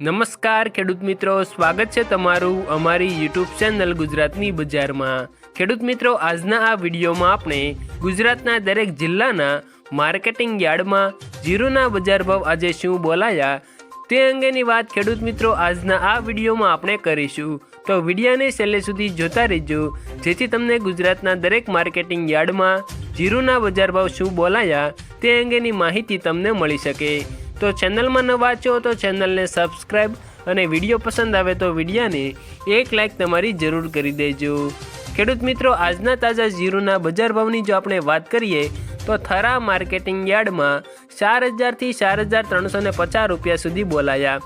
નમસ્કાર, ખેડૂત મિત્રો. સ્વાગત છે તમારું અમારી યુટ્યુબ ચેનલ ગુજરાતની બજારમાં. ખેડૂત મિત્રો, આજના આ વિડીયોમાં આપણે ગુજરાતના દરેક જિલ્લાના માર્કેટિંગ યાર્ડમાં જીરુના બજાર ભાવ આજે શું બોલાયા તે અંગેની વાત ખેડૂત મિત્રો આજના આ વિડીયોમાં આપણે કરીશું. તો વિડીયાને છેલ્લે સુધી જોતા રહેજો, જેથી તમને ગુજરાતના દરેક માર્કેટિંગ યાર્ડમાં જીરુના બજાર ભાવ શું બોલાયા તે અંગેની માહિતી તમને મળી શકે. તો ચેનલમાં નવા છો તો ચેનલને સબસ્ક્રાઈબ અને વીડિયો પસંદ આવે તો વિડીયાને એક લાઇક તમારી જરૂર કરી દેજો. ખેડૂત મિત્રો, આજના તાજા જીરુના બજાર ભાવની જો આપણે વાત કરીએ, તો થરા માર્કેટિંગ યાર્ડમાં ચાર હજારથી ચાર હજાર ત્રણસો ને પચાસ રૂપિયા સુધી બોલાયા.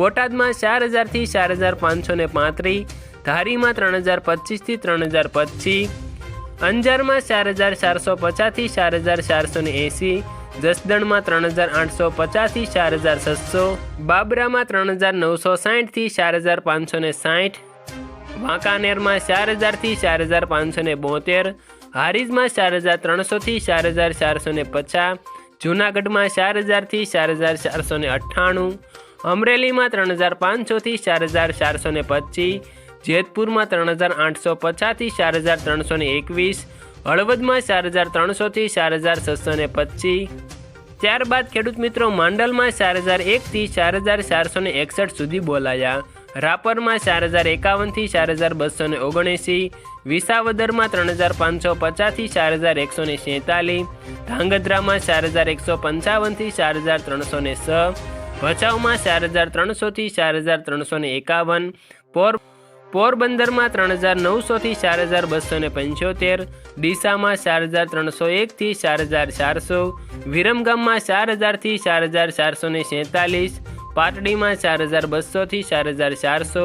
બોટાદમાં ચાર હજારથી ચાર હજાર પાંચસો ને પાંત્રીસ, ધારીમાં ત્રણ હજાર પચીસથી ત્રણ હજાર પચીસ, અંજારમાં ચાર હજાર ચારસો પચાસથી ચાર હજાર ચારસો ને એંસી જસદણમાં ત્રણ હજાર આઠસો પચાસથી ચાર હજાર છસો બાબરામાં ત્રણ હજાર નવસો સાઠથી ચાર હજાર પાંચસો ને સાઠ વાંકાનેરમાં ચાર હજારથી ચાર હજાર પાંચસો ને બોતેર હારીજમાં ચાર હજાર ત્રણસોથી ચાર હજાર ચારસો ને પચાસ જૂનાગઢમાં ચાર હજારથી ચાર હજાર ચારસો ને અઠ્ઠાણું અમરેલીમાં ત્રણ હજાર પાંચસોથી ચાર હજાર ચારસો ને પચીસ જેતપુરમાં ત્રણ હજાર આઠસો પચાસથી ચાર હજાર ત્રણસો ને એકવીસ હળવદમાં ચાર હજાર ત્રણસોથી ચાર હજાર છસો ને પચીસ ત્યારબાદ ખેડૂત મિત્રો માંડલમાં ચાર હજાર એકથી ચાર હજાર ચારસો ને એકસઠ સુધી બોલાયા. રાપરમાં ચાર હજાર એકાવનથી ચાર હજાર બસો ને ઓગણએંસી. વિસાવદરમાં ત્રણ હજાર પાંચસો પચાસથી ચાર હજાર એકસો ને સેતાલીસ ધાંગધ્રામાં ચાર હજાર એકસો પંચાવનથી ચાર હજાર ત્રણસો ને છ ભચાઉમાં ચાર હજાર ત્રણસોથી ચાર હજાર ત્રણસો ને એકાવન. પોર પોરબંદરમાં ત્રણ હજાર નવસોથી ચાર હજાર બસો ને પંચોતેર ડીસામાં ચાર હજાર ત્રણસો એકથી ચાર હજાર ચારસો વિરમગામમાં ચાર હજારથી ચાર હજાર ચારસો ને સેતાલીસ પાટડીમાં ચાર હજાર બસોથી ચાર હજાર ચારસો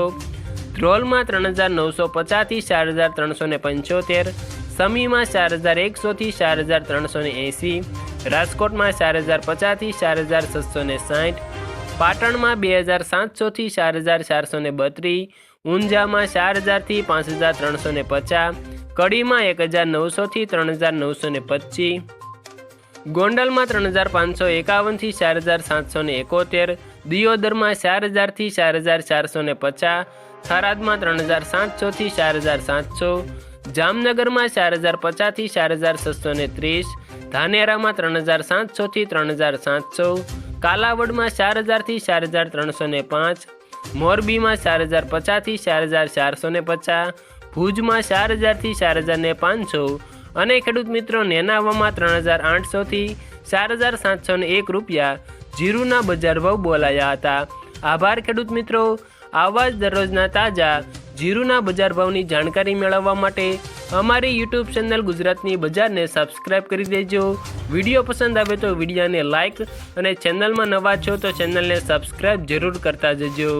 ધ્રોલમાં ત્રણ હજાર નવસો પચાસથી ચાર હજાર ત્રણસો ને પંચોતેર સમીમાં ચાર હજાર એકસોથી ચાર હજાર ત્રણસો ને એંસી રાજકોટમાં ચાર હજાર પચાસથી ચાર હજાર છસો ને સાઠ પાટણમાં બે હજાર સાતસોથી ચાર હજાર ચારસો ને બત્રીસ ઊંઝામાં ચાર હજારથી પાંચ હજાર ત્રણસો ને પચાસ, કડીમાં એક હજાર નવસોથી ત્રણ હજાર નવસો ને પચીસ, ગોંડલમાં ત્રણ હજાર પાંચસો એકાવનથી ચાર હજાર સાતસો ને એકોતેર, દિયોદરમાં ચાર હજારથી ચાર હજાર ચારસો ને પચાસ, થરાદમાં ત્રણ હજાર સાતસોથી ચાર હજાર સાતસો, જામનગરમાં ચાર હજાર પચાસથી ચાર હજાર છસો ને ત્રીસ, ધાનેરામાં ત્રણ હજાર સાતસોથી ત્રણ હજાર સાતસો, કાલાવડમાં ચાર હજારથી ચાર હજાર ત્રણસો ને પાંચ મોરબીમાં ચાર હજાર પચાસથી ચાર હજાર ચારસો ને પચાસ, ભુજમાં ચાર હજારથી ચાર હજાર ને પાંચસો અને ખેડૂત મિત્રો નેનાવામાં ત્રણ હજાર આઠસોથી ચાર હજાર સાતસો ને એક રૂપિયા જીરુના બજાર ભાવ બોલાયા હતા. આભાર ખેડૂત મિત્રો આવા જ દરરોજના તાજા જીરુના બજાર ભાવની જાણકારી મેળવવા માટે અમારી યુટ્યુબ ચેનલ ગુજરાતની બજારને સબસ્ક્રાઇબ કરી દેજો. વીડિયો પસંદ આવે તો વિડીયોને લાઇક અને ચેનલમાં નવા છો તો ચેનલને સબસ્ક્રાઇબ જરૂર કરતા જજો.